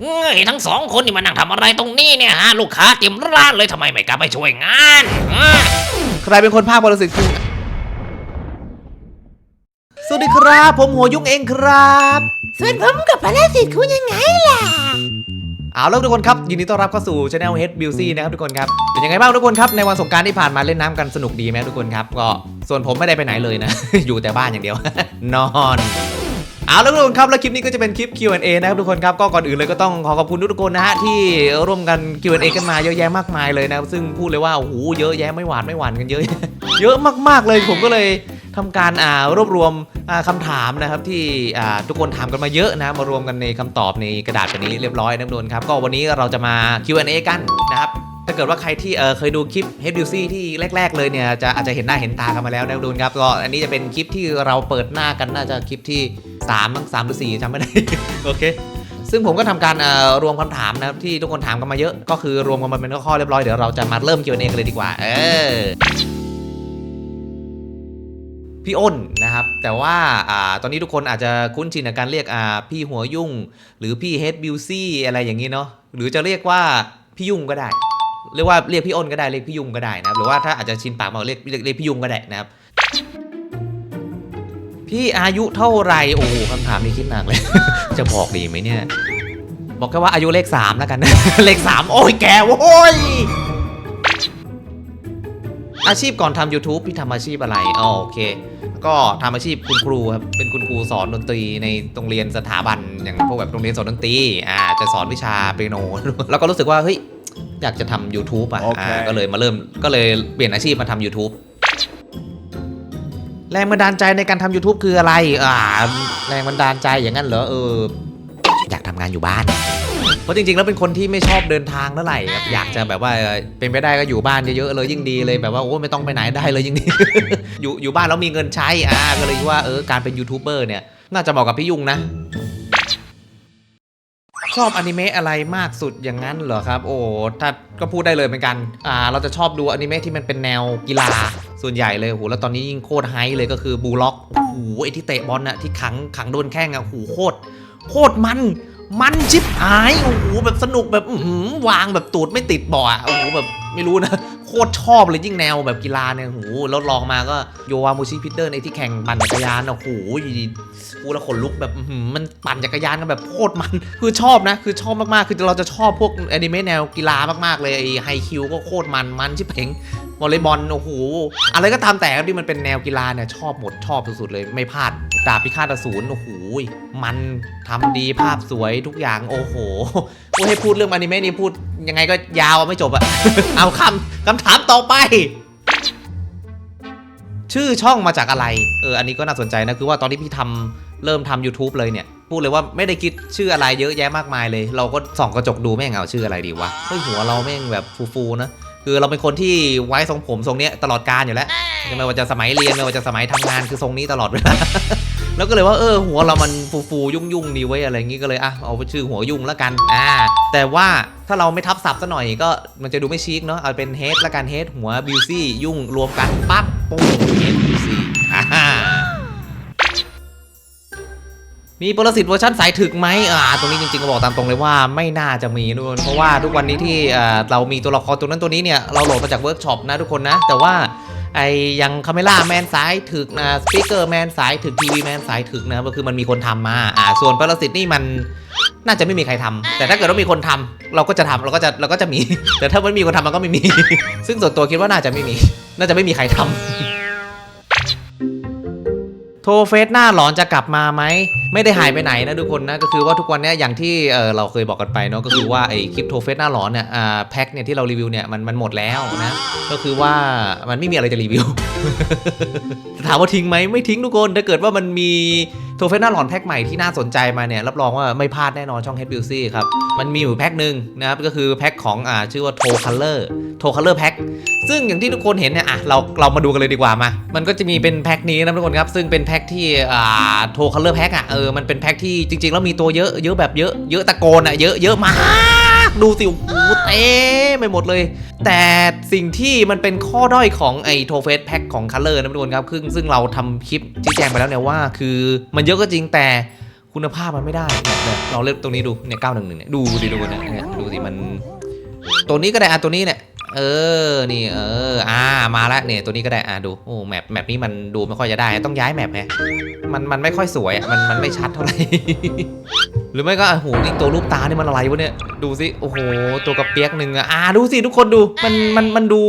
เอ้ยทั้งสองคนนี่มานั่งทำอะไรตรงนี้เนี่ยฮะลูกค้าเต็มร้านเลยทำไมไม่กลับไปช่วยงานอะใครเป็นคนภาคบริสุทธิ์คือสวัสดีครับ ผมหัวยุงเองครับ ส่วนผมกับพระสิทธิ์คุณยังไงล่ะ เอาแล้วทุกคนครับ ยินดีต้อนรับเข้าสู่ช anel Head Beauty นะครับทุกคนครับ เป็นยังไงบ้างทุกคนครับ ในวันสงกรารที่ผ่านมาเล่นน้ำกันสนุกดีไหมทุกคนครับ ก็ส่วนผมไม่ได้ไปไหนเลยนะ อยู่แต่บ้านอย่างเดียว นอน เอาแล้วทุกคนครับแล้วคลิปนี้ก็จะเป็นคลิป Q&A นะครับทุกคนครับก็ก่อนอื่นเลยก็ต้องขอขอบคุณทุกคนนะฮะที่ร่วมกัน Q&A กันมาเยอะแยะมากมายเลยนะครับซึ่งพูดเลยว่าโอ้โหเยอะแยะไม่หวานไม่หวานกันเยอะ เยอะมากๆเลยผมก็เลยทำการอ่ารวบรวมอ่าคำถามนะครับที่ทุกคนถามกันมาเยอะนะมารวมกันในคำตอบในกระดาษแบบนี้เรียบร้อยนะทุกคนครับก็วันนี้เราจะมา Q&A กันนะครับ ถ้าเกิดว่าใครที่เออเคยดูคลิป h e b u c ที่แรก ๆ เลยเนี่ยจะอาจจะเห็นหน้าเห็นตากันมาแล้วนะทุกคนครับก็อันนี้จะเป็นคลิปที่เราเปิดหน้ากันน่าจะคลิปที่3มั้งสามหรือ4จำไม่ได้ โอเค ซึ่งผมก็ทำการรวมคำถามนะครับที่ทุกคนถามกันมาเยอะก็คือรวมกันมาเป็นข้อเรียบร้อยเดี๋ยวเราจะมาเริ่ม Q&A กันเลยดีกว่า เออพี่อ้นนะครับ แต่ว่าอาตอนนี้ทุกคนอาจจะคุ้นชินกับการเรียกพี่หัวยุ่ง หรือพี่เฮดบิวซี่อะไรอย่างนี้เนาะหรือจะเรียกว่าพี่ยุ่งก็ได้ เรียกว่าเรียกพี่อ้นก็ได้เรียกพี่ยุงก็ได้นะครับหรือว่าถ้าอาจจะชินปากมาเรียกเรียกเรียกพี่ยุงก็ได้นะครับ พี่อายุเท่าไหร่โอ้โหคำถามนี้คิดหนักเลย จะบอกดีไหมเนี่ย บอกแค่ว่าอายุเลขสามแล้วกัน เลขสามโอ้ยแกโว้ยอาชีพก่อนทำ YouTube พี่ทำอาชีพอะไรอ๋อโอเค ก็ทำอาชีพคุณครูครับ เป็นคุณครูสอนดนตรีในโรงเรียนสถาบัน อย่างพวกแบบโรงเรียนสอนดนตรี อ่า จะสอนวิชาเปียโน แล้วก็รู้สึกว่า เฮ้ย อยากจะทำ YouTube อะโอเค อ่าก็เลยมาเริ่มก็เลยเปลี่ยนอาชีพมาทำ YouTube แรงบันดาลใจในการทำ YouTube คืออะไร อ่า แรงบันดาลใจอย่างนั้นเหรอ เออ อยากทำงานอยู่บ้าน เพราะจริงๆ แล้วเป็นคนที่ไม่ชอบเดินทางเท่าไหร่ครับอยากจะแบบว่าเอ่อเป็นไปได้ก็อยู่บ้านเยอะๆเลยยิ่งดีเลยแบบว่าโอ้ไม่ต้องไปไหนได้เลยยิ่งดี อยู่อยู่บ้านแล้วมีเงินใช้อ่าก็เลยว่าเออการเป็นยูทูบเบอร์เนี่ยน่าจะเหมาะกับพี่ยุงนะ ชอบอนิเมะอะไรมากสุดอย่างนั้นเหรอครับ โอ้ถ้าก็พูดได้เลยเหมือนกัน อ่า เราจะชอบดูอนิเมะที่มันเป็นแนวกีฬาส่วนใหญ่เลยโหแล้วตอนนี้ยิ่งโคตรไฮเลยก็คือบูล็อกโอ้โหไอที่เตะบอลน่ะที่ขังขังโดนแข้งอะโอ้โหโคตรโคตรมันมันชิบหายโอ้โหแบบสนุกแบบหือวางแบบตูดไม่ติดบ่อะโอ้โหแบบไม่รู้นะ คตรชอบเลยยิ่งแนวแบบกีฬาเนี่ยโอ้โหแล้วลองมาก็โยวามูชิพิเตอร์ในที่แข่งปั่นจักรยานโอ้โหพูดแล้วขนลุกแบบมันปั่นจักรยานกันแบบโคตรมัน คือชอบนะ คือชอบมากๆ คือเราจะชอบพวกแอนิเมะแนวกีฬามากๆ เลยไอไฮคิวก็โคตรมันมันชิบเพ่งวอลเลย์บอลโอ้โหอะไรก็ตามแต่ที่มันเป็นแนวกีฬาเนี่ยชอบหมดชอบสุดๆเลยไม่พลาด ดาบพิฆาตอสูรโอ้โหมันทำดีภาพสวยทุกอย่างโอ้โหพูดให้พูดเรื่องอนิเมะนี่พูดยังไงก็ยาวไม่จบอะเอาคำคำถามต่อไป ชื่อช่องมาจากอะไร เออ อันนี้ก็น่าสนใจนะ คือว่าตอนที่พี่ทำเริ่มทำ YouTube เลยเนี่ย พูดเลยว่าไม่ได้คิดชื่ออะไรเยอะแยะมากมายเลย เราก็ส่องกระจกดูแม่งเอาชื่ออะไรดีวะเฮ้ยหัวเราแม่งแบบฟูๆนะ คือเราเป็นคนที่ไว้ทรงผมทรงเนี้ยตลอดการอยู่แล้วไม่ว่าจะสมัยเรียนไม่ว่าจะสมัยทำงานคือทรงนี้ตลอดเวลาแล้วก็เลยว่าเออหัวเรามันฟูๆยุ่งๆดีไว้ยอะไรอย่างงี้ก็เลยอะเอาชื่อหัวยุ่งแล้วกันอ่าแต่ว่าถ้าเราไม่ทับศัพท์ซะหน่อยก็มันจะดูไม่ชิคเนาะเอาเป็นเฮดละกันเฮดหัวบิวซี่ยุ่งรวมกันปั๊บปุ้งเฮดบิวซี่อ่า มีปรสิตเวอร์ชันสายถึกไหมอ่า ตรงนี้จริงๆก็บอกตามตรงเลยว่าไม่น่าจะมีทุกคน เพราะว่าทุกวันนี้ที่เรามีตัวละครตัวนั้นตัวนี้เนี่ย เราโหลดมาจากเวิร์กช็อปนะทุกคนนะ แต่ว่าไอยังคาเมล่าแมนสายถึกนะสปีกเกอร์แมนสายถึกทีวีแมนสายถึกนะก็คือมันมีคนทำมา อ่า ส่วนปรสิตนี่มันน่าจะไม่มีใครทำแต่ถ้าเกิดว่ามีคนทำเราก็จะทำเราก็จะเราก็จะมี แต่ถ้าไม่มีคนทำมันก็ไม่มี ซึ่งส่วนตัวคิดว่าน่าจะไม่มี น่าจะไม่มีใครทำ โทเฟสหน้าหลอนจะกลับมาไหม ไม่ได้หายไปไหนนะทุกคนนะ ก็คือว่าทุกวันนี้อย่างที่เออเราเคยบอกกันไปเนาะก็คือว่าไอคลิปโทเฟสหน้าหลอนเนี่ยอ่าแพ็คเนี่ยที่เรารีวิวเนี่ยมันมันหมดแล้วนะ ก็คือว่ามันไม่มีอะไรจะรีวิวถามว่าทิ้งไหมไม่ทิ้งทุกคนถ้าเกิดว่ามันมี โทเฟน่าหลอนแพ็คใหม่ที่น่าสนใจมาเนี่ยรับรองว่าไม่พลาดแน่นอนช่อง Head b u s y ครับ มันมีอยู่แพ็คหนึ่งนะครับก็คือแพ็คของอ่าชื่อว่าโทคัลเลอร์โทคัลเลอร์แพ็คซึ่งอย่างที่ทุกคนเห็นเนี่ยอะเราเรามาดูกันเลยดีกว่ามา มันก็จะมีเป็นแพ็คนี้นะทุกคนครับ ซึ่งเป็นแพ็คที่อ่าโทคัลเลอร์แพ็คอะเออมันเป็นแพ็คที่จริงๆแล้วมีตัวเยอะเยอะแบบเยอะเยอะตะโกนอะเยอะเยอะมาก ดูสิโอ้โหเต็มไปหมดเลย แต่สิ่งที่มันเป็นข้อด้อยของไอ้โทเฟสแพ็คของคัลเลอร์นะทุกคนครับซึ่งซึ่งเราทำคลิปชี้แจงไปแล้วเนี่ยว่า คือมันเยอะก็จริงแต่คุณภาพมันไม่ได้เนี่ยเราเลือกตรงนี้ดูเนี่ย911เนี่ยดูดิดูเนี่ยเนี่ยดูสิมัน ตัวนี้ก็ได้อะตัวนี้เนี่ยเออ นี่เออ อ่า มาแล้วเนี่ย ตัวนี้ก็ได้ อ่าดู โอ้ แมป แมปนี้มันดูไม่ค่อยจะได้ ต้องย้ายแมปไงมัน มันไม่ค่อยสวยอะ มัน มันไม่ชัดเท่าไหร่ หรือไม่ก็โอ้โหนี่ตัวรูปตานี่มันอะไรวะเนี่ย ดูสิ โอ้โห ตัวกระเปียกหนึ่งอะอ่าดูสิทุกคนดู มัน มัน มันดู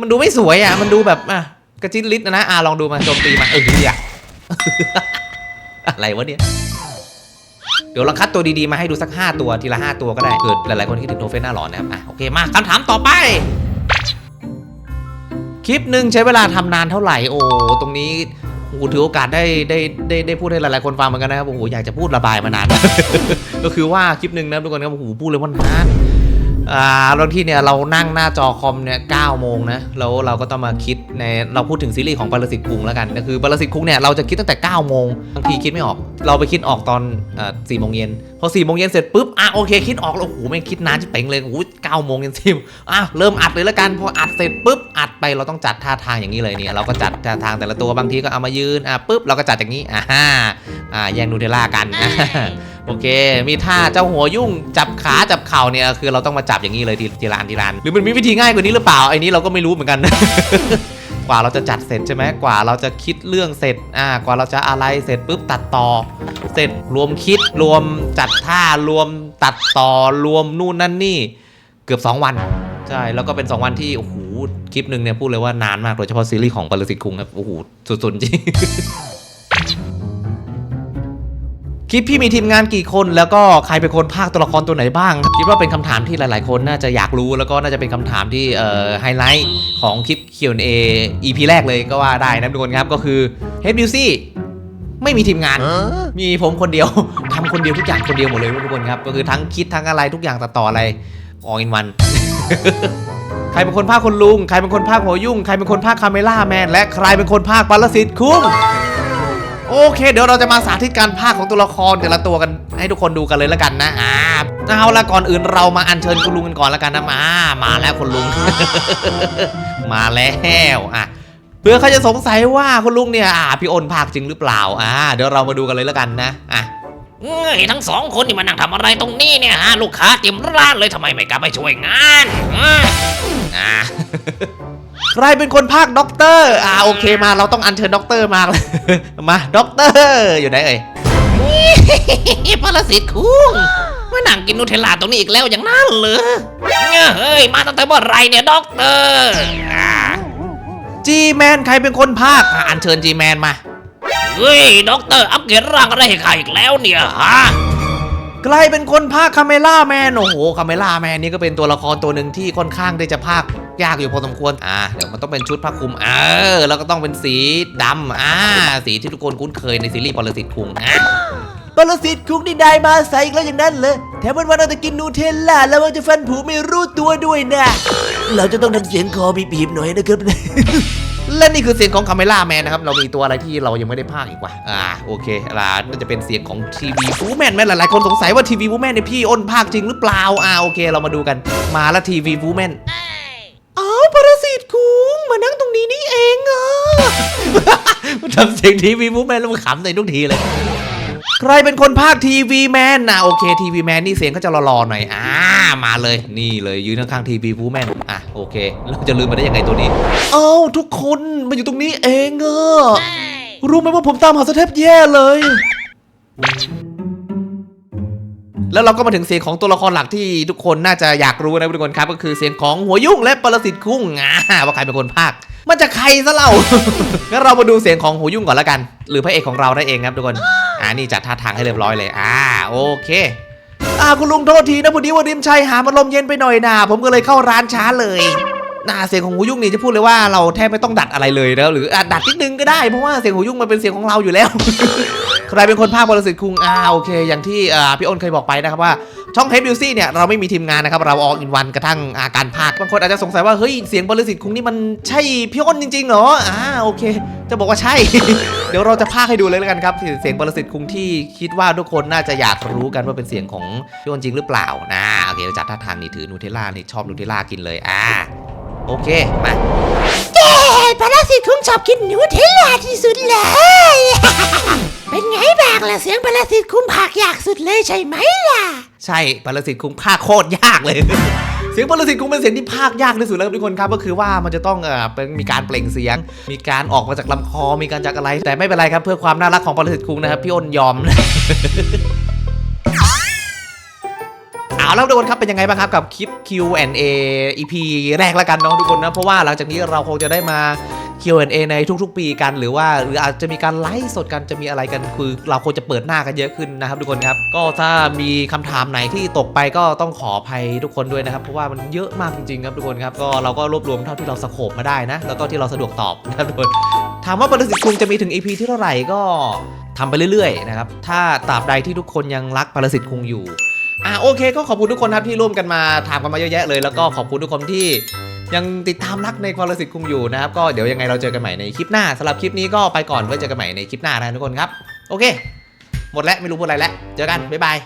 มันดูไม่สวยอะมันดูแบบอะกระจิ้นลิดนะนะ อ่าลองดูมาโจมตีมา เอออะอะไรวะเนี่ย เดี๋ยวเราคัดตัวดีๆมาให้ดูสัก 5 ตัวทีละ 5 ตัวก็ได้ เกิดหลายๆคนคิดถึงโทเฟนหน้าหลอนนะครับ อะโอเคมาคำถามต่อไปคลิปหนึ่งใช้เวลาทำนานเท่าไหร่ โอ้ ตรงนี้ โอ้โหถือโอกาสได้ได้ได้ได้พูดให้หลายๆคนฟังเหมือนกันนะครับโอ้โหอยากจะพูดระบายมานาน ก็คือว่าคลิปหนึ่งนะทุกคนครับโอ้โหพูดเลยว่านาน อ่าบางทีเนี่ยเรานั่งหน้าจอคอมเนี่ย9โมงนะแล้วเราก็ต้องมาคิดในเราพูดถึงซีรีส์ของปรสิตคุงแล้วกันก็คือปรสิตคุงเนี่ยเราจะคิดตั้งแต่9โมงบางทีคิดไม่ออก เราไปคิดออกตอนอ่โมงเย็นพอ4โมงเย็นเสร็จปุ๊บอะโอเคคิดออกแล้วโอ้โหแม่งคิดนานจิเป่งเลยโอ้โห9โมงเย็นสิบอะเริ่มอัดเลยแล้วกันพออัดเสร็จปุ๊บอัดไปเราต้องจัดท่าทางอย่างนี้เลยเนี่ยเราก็จัดท่าทางแต่ละตัวบางทีก็เอามายืนอะปุ๊บเราก็จัดอย่างนี้อ่าฮ่าอ่าแย่งนูเทลล่ากัน โอเค มีท่าเจ้าหัวยุ่งจับขาจับเข่าเนี่ยคือเราต้องมาจับอย่างนี้เลยทีทีละอันทีละอันหรือมันมีวิธีง่ายกว่านี้หรือเปล่าไอ้นี้เราก็ไม่รู้เหมือนกัน กว่าเราจะจัดเสร็จใช่ไหมกว่าเราจะคิดเรื่องเสร็จอ่ากว่าเราจะอะไรเสร็จปุ๊บตัดต่อ เสร็จรวมคิดรวมจัดท่ารวมตัดต่อรวมนู่นนั่นนี่ เกือบ 2 วันใช่แล้วก็เป็น 2 วันที่โอ้โหคลิปหนึ่งเนี่ยพูดเลยว่านานมากโดยเฉพาะซีรีส์ของปรสิตคุงครับโอ้โหสุดๆจริง คลิปพี่มีทีมงานกี่คนแล้วก็ใครเป็นคนภาคตัวละครตัวไหนบ้าง คิดว่าเป็นคำถามที่หลาย ๆ คนน่าจะอยากรู้แล้วก็น่าจะเป็นคำถามที่เอ่อไฮไลท์ของคลิป Q&A EP แรกเลยก็ว่าได้นะทุกคนครับก็คือ h e a d Music ไม่มีทีมงาน มีผมคนเดียวทำคนเดียวทุกอย่างคนเดียวหมดเลยทุกคนครับ ก็คือทั้งคิดทั้งอะไรทุกอย่างตัดต่ออะไร all in one ใครเป็นคนภาคคนลุง ใครเป็นคนภาคหัวยุ่ง ใครเป็นคนภาคคาเมล่าแมน และใครเป็นคนภาคปรสิตคุ้ม โอเค เดี๋ยวเราจะมาสาธิตการพากของตัวละครแต่ละตัวกันให้ทุกคนดูกันเลยล้วกันนะอ่าเอาละก่อนอื่นเรามาอัญเชิญคุณลุงกันก่อนล้วกันนะมามาแล้วคุณลุง มาแล้วอะเพื่อเขาจะสงสัยว่าคุณลุงเนี่ยอ่าพี่โอนพากจริงหรือเปล่าอ่าเดี๋ยวเรามาดูกันเลยล้วกันนะอะเอ้ยทั้งสองคนนี่มานั่งทำอะไรตรงนี้เนี่ยฮะลูกค้าเต็มร้านเลยทำไมไม่กลับไปช่วยงานอ่า ใครเป็นคนพากย์ด็อกเตอร์อ่าโอเคมาเราต้องอัญเชิญด็อกเตอร์มาเลยมาด็อกเตอร์อยู่ไหนเอ่ยปรสิตคุ้งมานั่งกินนูเทลล่าตรงนี้อีกแล้วอย่างนั้นเหรอเฮ้ยมาตั้งแต่เมื่อไหรเนี่ยด็อกเตอร์อะจีแมนใครเป็นคนพากย์อะอัญเชิญจีแมนมาเฮ้ยด็อกเตอร์อัปเกรดร่างอะไรให้ข้าอีกแล้วเนี่ยฮะใครเป็นคนพากย์คาเมล่าแมนโอ้โหคาเมล่าแมนนี่ก็เป็นตัวละครตัวหนึ่งที่ค่อนข้างที่จะพาก ย์ยากอยู่พอสมควร อ่า เดี๋ยวมันต้องเป็นชุดผ้าคลุม เออ แล้วก็ต้องเป็นสีดำอ่า สีที่ทุกคนคุ้นเคยในซีรีส์ปรสิตคุงอะปรสิตคุกนี่ได้มาใส่อีกแล้วอย่างนั้นเลยแถมวันวันๆเราจะกินนูเทลล่าแล้วมันจะฟันผุไม่รู้ตัวด้วยนะ เราจะต้องทำเสียงคอบีบๆหน่อยนะครับ และนี่คือเสียงของคาเมล่าแมนนะครับ เรามีตัวอะไรที่เรายังไม่ได้พากย์อีกว่ะอ่าโอเคล่ะน่าจะเป็นเสียงของทีวีวูแมนไหมหลายๆคนสงสัยว่าทีวีวูแมนเนี่ยพี่อ้นพากย์จริงหรือเปล่าอ่าโอเค เรามาดูกันมาแล้วทีวีวูแมนอ้าว ปรสิตคุงมานั่งตรงนี้นี่เองอะมันทำเสียงทีวีวูแมนแล้วมันขำใส่ทุกทีเลย ใครเป็นคนพากย์ทีวีแมนนะโอเคทีวีแมนนี่เสียงก็จะรอๆหน่อยอ่ามาเลยนี่เลยยืนข้างๆทีวีวูแมนอะโอเคเราจะลืมไปได้ยังไงตัวนี้ เอ้าทุกคนมาอยู่ตรงนี้เองอะรู้ไหมว่าผมตามหาสเทปแย่เลย แล้วเราก็มาถึงเสียงของตัวละครหลักที่ทุกคนน่าจะอยากรู้นะทุกคนครับ ก็คือเสียงของหัวยุ่งและปรสิตคุ้งอ่าว่าใครเป็นคนพากมันจะใครซะเรางั้นเรามาดูเสียงของหัวยุ่งก่อนแล้วกัน หรือพระเอกของเราได้เองครับทุกคน อ่านี่จัดท่าทางให้เรียบร้อยเลย อ่าโอเคอ่าคุณลุงโทษทีนะพอดีว่าริมชัยหามันลมเย็นไปหน่อยนะผมก็เลยเข้าร้านช้าเลยน่าเสียงของหูยุ่งนี่จะพูดเลยว่าเราแทบไม่ต้องดัดอะไรเลยนะหรืออะดัดนิดนึงก็ได้เพราะว่าเสียงหูยุ่งมันเป็นเสียงของเราอยู่แล้ว ใครเป็นคนภาคบริสุทธิ์คุงอ่าโอเค อย่างที่พี่อ้นเคยบอกไปนะครับว่าช่องเทปบิวซี่เนี่ยเราไม่มีทีมงานนะครับเราออกอินวันกระทั่งอาการภาคบางคนอาจจะสงสัยว่าเฮ้ยเสียงบริสุทธิ์คุงนี่มันใช่พี่อ้นจริงๆเหรออ่าโอเค จะบอกว่าใช่ เดี๋ยวเราจะภาคให้ดูเลยแล้วกันครับเสียงบริสุทธิ์คุงที่คิดว่าทุกคนน่าจะอยากรู้กันว่าเป็นเสียงของพี่อ้นจริงหรือเปล่านะโอเคจัดท่าทางนี่ถือนูเทลล่านี่ชอบนูเทลล่ากินเลยอ่าโอเคมา สิตคุ้งชอบกินหนูเทล่าที่สุดเลย เป็นไงบ้างล่ะเสียงปรสิตคุ้มผักยากสุดเลยใช่ไหมล่ะ ใช่ปรสิตคุงภาคโคตรยากเลย เสียงปรสิตคุงเป็นเสียงที่ภาคยากที่สุดแล้วครับทุกคนครับก็คือว่ามันจะต้องเอ่อเป็นมีการเปล่งเสียง มีการออกมาจากลำคอมีการจากอะไร แต่ไม่เป็นไรครับเพื่อความน่ารักของปรสิตคุงนะครับพี่อ้นยอม เอาแล้วทุกคนครับเป็นยังไงบ้างครับกับคลิป Q&A EP แรกแล้วกันเนาะทุกคนนะเพราะว่าหลังจากนี้เราคงจะได้มา Q&A ในทุก ๆ ปีกันหรือว่าหรืออาจจะมีการไลฟ์สดกันจะมีอะไรกันคือ เราควรจะเปิดหน้ากันเยอะขึ้นนะครับ ทุกคนครับก็ถ้ามีคำถามไหนที่ตกไปก็ต้องขออภัยทุกคนด้วยนะครับเพราะว่ามันเยอะมากจริงๆครับทุกคนครับก็เราก็รวบรวมเท่าที่เราสโคปมาได้นะ แล้วก็ที่เราสะดวกตอบนะครับทุกคนถามว่าปรสิตคุงจะมีถึง EP ที่เท่าไหร่ก็ทำไปเรื่อยๆนะครับถ้าตราบใดที่ทุกคนยังรักปรสิตคุงอยู่ อะโอเค ก็ขอบคุณทุกคนครับที่ร่วมกันมาถามกันมาเยอะแยะเลยแล้วก็ขอบคุณทุกคนที่ยังติดตามรักในความรสิทธิ์คุงอยู่นะครับ ก็เดี๋ยวยังไงเราเจอกันใหม่ในคลิปหน้าสำหรับคลิปนี้ก็ไปก่อนไว้เจอกันใหม่ในคลิปหน้านะทุกคนครับ โอเค หมดแล้วไม่รู้พูดอะไรแล้วเจอกันบ๊ายบาย